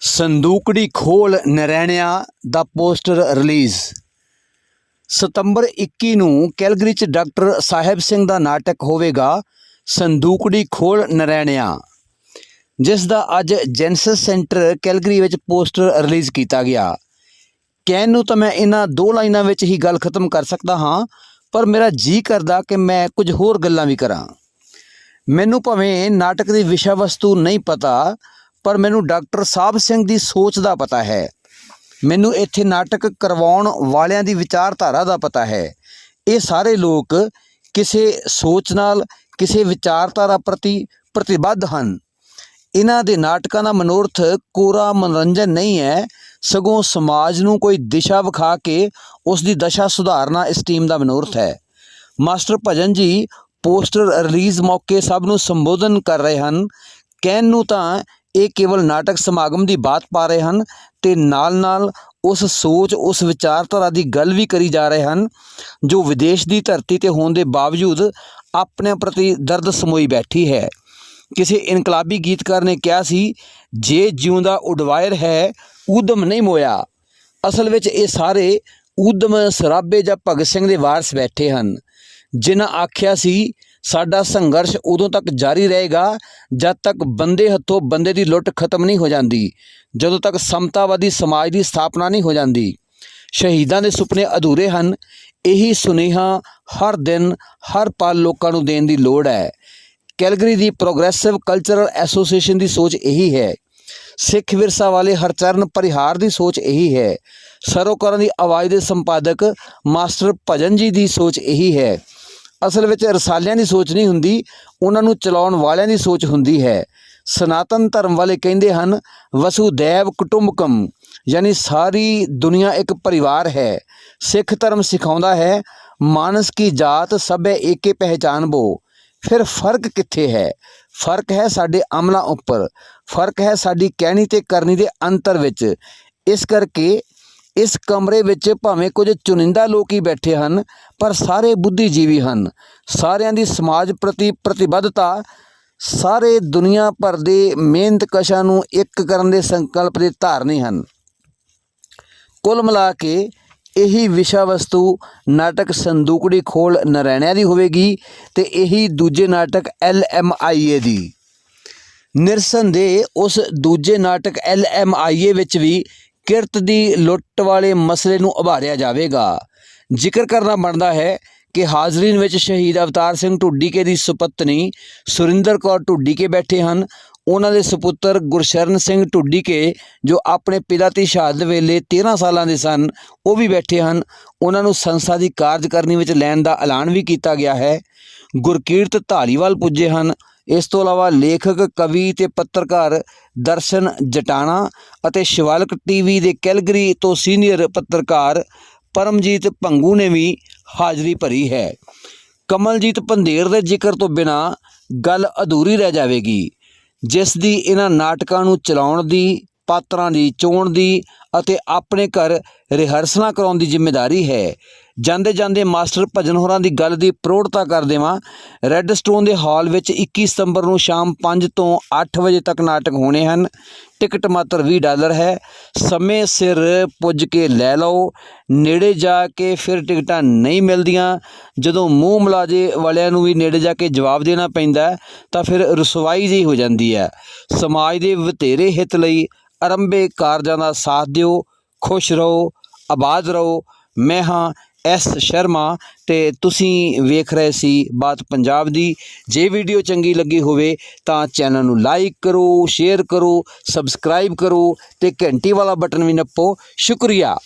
ਸੰਦੂਕੜੀ ਖੋਲ ਨਰੈਣਿਆ ਦਾ poster release. ਸਤੰਬਰ 21 ਨੂੰ Calgary 'ਚ ਡਾਕਟਰ ਸਾਹਿਬ ਸਿੰਘ ਦਾ ਨਾਟਕ ਹੋਵੇਗਾ ਸੰਦੂਕੜੀ ਖੋਲ ਨਰੈਣਿਆ, ਜਿਸ ਦਾ ਅੱਜ ਜੈਨਸਸ ਸੈਂਟਰ ਕੈਲਗਰੀ ਵਿੱਚ ਪੋਸਟਰ ਰਿਲੀਜ਼ ਕੀਤਾ ਗਿਆ। ਕਹਿਣ ਨੂੰ ਤਾਂ ਮੈਂ ਇਹਨਾਂ ਦੋ ਲਾਈਨਾਂ ਵਿੱਚ ਹੀ ਗੱਲ ਖਤਮ ਕਰ ਸਕਦਾ ਹਾਂ, ਪਰ ਮੇਰਾ ਜੀ ਕਰਦਾ ਕਿ ਮੈਂ ਕੁਝ ਹੋਰ ਗੱਲਾਂ ਵੀ ਕਰਾਂ। ਮੈਨੂੰ ਭਾਵੇਂ ਨਾਟਕ ਦੀ ਵਿਸ਼ਾ ਵਸਤੂ ਨਹੀਂ ਪਤਾ ਪਰ ਮੈਨੂੰ ਡਾਕਟਰ ਸਾਹਿਬ ਸਿੰਘ ਦੀ ਸੋਚ ਦਾ ਪਤਾ ਹੈ। ਮੈਨੂੰ ਇੱਥੇ ਨਾਟਕ ਕਰਵਾਉਣ ਵਾਲਿਆਂ ਦੀ ਵਿਚਾਰਧਾਰਾ ਦਾ ਪਤਾ ਹੈ। ਇਹ ਸਾਰੇ ਲੋਕ ਕਿਸੇ ਸੋਚ ਨਾਲ, ਕਿਸੇ ਵਿਚਾਰਧਾਰਾ ਪ੍ਰਤੀ ਪ੍ਰਤੀਬੱਧ ਹਨ। ਇਹਨਾਂ ਦੇ ਨਾਟਕਾਂ ਦਾ ਮਨੋਰਥ ਕੋਰਾ ਮਨੋਰੰਜਨ ਨਹੀਂ ਹੈ। ਸਗੋਂ ਸਮਾਜ ਨੂੰ ਕੋਈ ਦਿਸ਼ਾ ਵਿਖਾ ਕੇ ਉਸ ਦੀ ਦਸ਼ਾ ਸੁਧਾਰਨਾ ਇਸ ਟੀਮ ਦਾ ਮਨੋਰਥ ਹੈ। ਮਾਸਟਰ ਭਜਨ ਜੀ ਪੋਸਟਰ ਰਿਲੀਜ਼ ਮੌਕੇ ਸਭ ਨੂੰ ਸੰਬੋਧਨ ਕਰ ਰਹੇ ਹਨ। ਕਹਿਣ ਨੂੰ ਤਾਂ ਇਹ ਕੇਵਲ ਨਾਟਕ ਸਮਾਗਮ ਦੀ ਬਾਤ ਪਾ ਰਹੇ ਹਨ ਤੇ ਨਾਲ-ਨਾਲ ਉਸ ਸੋਚ, ਉਸ ਵਿਚਾਰਧਾਰਾ ਦੀ ਗੱਲ ਵੀ ਕਰੀ ਜਾ ਰਹੇ ਹਨ, ਜੋ ਵਿਦੇਸ਼ ਦੀ ਧਰਤੀ ਤੇ ਹੋਣ ਦੇ ਬਾਵਜੂਦ ਆਪਣੇ ਪ੍ਰਤੀ ਦਰਦ ਸਮੋਈ ਬੈਠੀ ਹੈ। ਕਿਸੇ ਇਨਕਲਾਬੀ ਗੀਤਕਾਰ ਨੇ ਕਿਹਾ ਸੀ, ਜੇ ਜਿਉਂਦਾ ਉਡਵਾਇਰ ਹੈ, ਊਧਮ ਨਹੀਂ ਮੋਇਆ। ਅਸਲ ਵਿੱਚ ਇਹ ਸਾਰੇ ਊਧਮ, ਸਰਾਬੇ ਜਾਂ ਭਗਤ ਸਿੰਘ ਦੇ ਵਾਰਸ ਬੈਠੇ ਹਨ, ਜਿਨ੍ਹਾਂ ਆਖਿਆ ਸੀ ਸਾਡਾ ਸੰਘਰਸ਼ ਉਦੋਂ ਤੱਕ ਜਾਰੀ ਰਹੇਗਾ ਜਦ ਤੱਕ ਬੰਦੇ ਹੱਥੋਂ ਬੰਦੇ ਦੀ ਲੁੱਟ ਖਤਮ ਨਹੀਂ ਹੋ ਜਾਂਦੀ, ਜਦੋਂ ਤੱਕ ਸਮਤਾਵਾਦੀ ਸਮਾਜ ਦੀ ਸਥਾਪਨਾ ਨਹੀਂ ਹੋ ਜਾਂਦੀ। ਸ਼ਹੀਦਾਂ ਦੇ ਸੁਪਨੇ ਅਧੂਰੇ ਹਨ। ਇਹੀ ਸੁਨੇਹਾ ਹਰ ਦਿਨ ਹਰ ਪਲ ਲੋਕਾਂ ਨੂੰ ਦੇਣ ਦੀ ਲੋੜ ਹੈ। ਕੈਲਗਰੀ ਦੀ ਪ੍ਰੋਗਰੈਸਿਵ ਕਲਚਰਲ ਐਸੋਸੀਏਸ਼ਨ ਦੀ ਸੋਚ ਇਹੀ ਹੈ। ਸਿੱਖ ਵਿਰਸਾ ਵਾਲੇ ਹਰਚਰਨ ਪਰਿਹਾਰ ਦੀ ਸੋਚ ਇਹੀ ਹੈ। ਸਰੋਕਰਾਂ ਦੀ ਆਵਾਜ਼ ਦੇ ਸੰਪਾਦਕ ਮਾਸਟਰ ਭਜਨ ਜੀ ਦੀ ਸੋਚ ਇਹੀ ਹੈ। ਅਸਲ ਵਿੱਚ ਰਸਾਲਿਆਂ ਦੀ ਸੋਚ ਨਹੀਂ ਹੁੰਦੀ, ਉਹਨਾਂ ਨੂੰ ਚਲਾਉਣ ਵਾਲਿਆਂ ਦੀ ਸੋਚ ਹੁੰਦੀ ਹੈ। ਸਨਾਤਨ ਧਰਮ ਵਾਲੇ ਕਹਿੰਦੇ ਹਨ ਵਸੂਦੈਵ ਕੁਟੁੰਬਕਮ ਯਾਨੀ ਸਾਰੀ ਦੁਨੀਆ ਇੱਕ ਪਰਿਵਾਰ ਹੈ। ਸਿੱਖ ਧਰਮ ਸਿਖਾਉਂਦਾ ਹੈ, ਮਾਨਸ ਕੀ ਜਾਤ ਸਭੇ ਏਕੇ ਪਹਿਚਾਨ ਬੋ ਫਿਰ ਫ਼ਰਕ ਕਿੱਥੇ ਹੈ? ਫ਼ਰਕ ਹੈ ਸਾਡੇ ਅਮਲਾਂ ਉੱਪਰ, ਫ਼ਰਕ ਹੈ ਸਾਡੀ ਕਹਿਣੀ ਤੇ ਕਰਨੀ ਦੇ ਅੰਤਰ ਵਿੱਚ। ਇਸ ਕਰਕੇ ਇਸ ਕਮਰੇ ਵਿੱਚ ਭਾਵੇਂ ਕੁਝ ਚੁਣਿੰਦਾ ਲੋਕ ਹੀ ਬੈਠੇ ਹਨ, ਪਰ ਸਾਰੇ ਬੁੱਧੀਜੀਵੀ ਹਨ। ਸਾਰਿਆਂ ਦੀ ਸਮਾਜ ਪ੍ਰਤੀ ਪ੍ਰਤੀਬੱਧਤਾ, ਸਾਰੇ ਦੁਨੀਆ ਭਰ ਦੇ ਮਿਹਨਤਕਸ਼ਾਂ ਨੂੰ ਇੱਕ ਕਰਨ ਦੇ ਸੰਕਲਪ ਦੇ ਧਾਰਨੀ ਹਨ। ਕੁੱਲ ਮਿਲਾ ਕੇ ਇਹੀ ਵਿਸ਼ਾ ਵਸਤੂ ਨਾਟਕ ਸੰਦੂਕੜੀ ਖੋਲ ਨਰੈਣਿਆਂ ਦੀ ਹੋਵੇਗੀ ਤੇ ਇਹੀ ਦੂਜੇ ਨਾਟਕ ਐਲ ਐਮ ਆਈ ਏ ਦੀ। ਨਿਰਸੰਦੇਹ ਉਸ ਦੂਜੇ ਨਾਟਕ ਐਲ ਐਮ ਆਈ ਏ ਵਿੱਚ ਵੀ ਕਿਰਤ ਦੀ ਲੁੱਟ ਵਾਲੇ ਮਸਲੇ ਨੂੰ ਉਭਾਰਿਆ ਜਾਵੇਗਾ। ਜ਼ਿਕਰ ਕਰਨਾ ਬਣਦਾ ਹੈ ਕਿ ਹਾਜ਼ਰੀਨ ਵਿੱਚ ਸ਼ਹੀਦ ਅਵਤਾਰ ਸਿੰਘ ਢੁੱਡੀਕੇ ਦੀ ਸੁਪਤਨੀ ਸੁਰਿੰਦਰ ਕੌਰ ਢੁੱਡੀਕੇ ਬੈਠੇ ਹਨ। ਉਹਨਾਂ ਦੇ ਸੁਪੁੱਤਰ ਗੁਰਸ਼ਰਨ ਸਿੰਘ ਢੁੱਡੀਕੇ, ਜੋ ਆਪਣੇ ਪਿਤਾ ਦੀ ਸ਼ਹਾਦਤ ਵੇਲੇ 13 ਸਾਲਾਂ ਦੇ ਸਨ, ਉਹ ਵੀ ਬੈਠੇ ਹਨ। ਉਹਨਾਂ ਨੂੰ ਸੰਸਥਾ ਦੀ ਕਾਰਜਕਰਨੀ ਵਿੱਚ ਲੈਣ ਦਾ ਐਲਾਨ ਵੀ ਕੀਤਾ ਗਿਆ ਹੈ। ਗੁਰਕੀਰਤ ਧਾਲੀਵਾਲ ਪੁੱਜੇ ਹਨ। ਇਸ ਤੋਂ ਇਲਾਵਾ ਲੇਖਕ, ਕਵੀ ਤੇ ਪੱਤਰਕਾਰ ਦਰਸ਼ਨ ਜਟਾਣਾ ਅਤੇ ਸ਼ਿਵਾਲਕ ਟੀਵੀ ਦੇ ਕੈਲਗਰੀ ਤੋਂ ਸੀਨੀਅਰ ਪੱਤਰਕਾਰ ਪਰਮਜੀਤ ਭੰਗੂ ਨੇ ਵੀ ਹਾਜ਼ਰੀ ਭਰੀ ਹੈ। ਕਮਲਜੀਤ ਪੰਧੇਰ ਦੇ ਜ਼ਿਕਰ ਤੋਂ ਬਿਨਾ ਗੱਲ ਅਧੂਰੀ ਰਹਿ ਜਾਵੇਗੀ, ਜਿਸ ਦੀ ਇਹਨਾਂ ਨਾਟਕਾਂ ਨੂੰ ਚਲਾਉਣ ਦੀ, ਪਾਤਰਾਂ ਦੀ, ਚੋਣ ਦੀ ਅਤੇ ਆਪਣੇ ਘਰ ਰਿਹਰਸਲਾਂ ਕਰਾਉਣ ਦੀ ਜ਼ਿੰਮੇਵਾਰੀ ਹੈ। ਜਾਂਦੇ ਜਾਂਦੇ ਮਾਸਟਰ ਭਜਨ ਹੋਰਾਂ ਦੀ ਗੱਲ ਦੀ ਪ੍ਰੋੜਤਾ ਕਰ ਦੇਵਾਂ। ਰੈੱਡ ਸਟੋਨ ਦੇ ਹਾਲ ਵਿੱਚ 21 ਸਤੰਬਰ ਨੂੰ ਸ਼ਾਮ 5 ਤੋਂ 8 ਵਜੇ ਤੱਕ ਨਾਟਕ ਹੋਣੇ ਹਨ। ਟਿਕਟ ਮਾਤਰ 20 ਡਾਲਰ ਹੈ। ਸਮੇਂ ਸਿਰ ਪੁੱਜ ਕੇ ਲੈ ਲਓ। ਨੇੜੇ ਜਾ ਕੇ ਫਿਰ ਟਿਕਟਾਂ ਨਹੀਂ ਮਿਲਦੀਆਂ। ਜਦੋਂ ਮੂੰਹ ਮਲਾਜੇ ਵਾਲਿਆਂ ਨੂੰ ਵੀ ਨੇੜੇ ਜਾ ਕੇ ਜਵਾਬ ਦੇਣਾ ਪੈਂਦਾ ਤਾਂ ਫਿਰ ਰਸਵਾਈ ਜਿਹੀ ਹੋ ਜਾਂਦੀ ਹੈ। ਸਮਾਜ ਦੇ ਵਤੇਰੇ ਹਿੱਤ ਲਈ ਅਰੰਭੇ ਕਾਰਜਾਂ ਦਾ ਸਾਥ ਦਿਓ, ਖੁਸ਼ ਰਹੋ, ਆਬਾਦ ਰਹੋ। ਮੈਂ ਹਾਂ ਐਸ ਸ਼ਰਮਾ ਤੇ ਤੁਸੀਂ ਵੇਖ ਰਹੇ ਸੀ ਬਾਤ ਪੰਜਾਬ ਦੀ। ਜੇ ਵੀਡੀਓ ਚੰਗੀ ਲੱਗੀ ਹੋਵੇ ਤਾਂ ਚੈਨਲ ਨੂੰ ਲਾਈਕ ਕਰੋ, ਸ਼ੇਅਰ ਕਰੋ, ਸਬਸਕ੍ਰਾਈਬ ਕਰੋ ਤੇ ਘੰਟੀ ਵਾਲਾ ਬਟਨ ਵੀ ਨੱਪੋ। ਸ਼ੁਕਰੀਆ।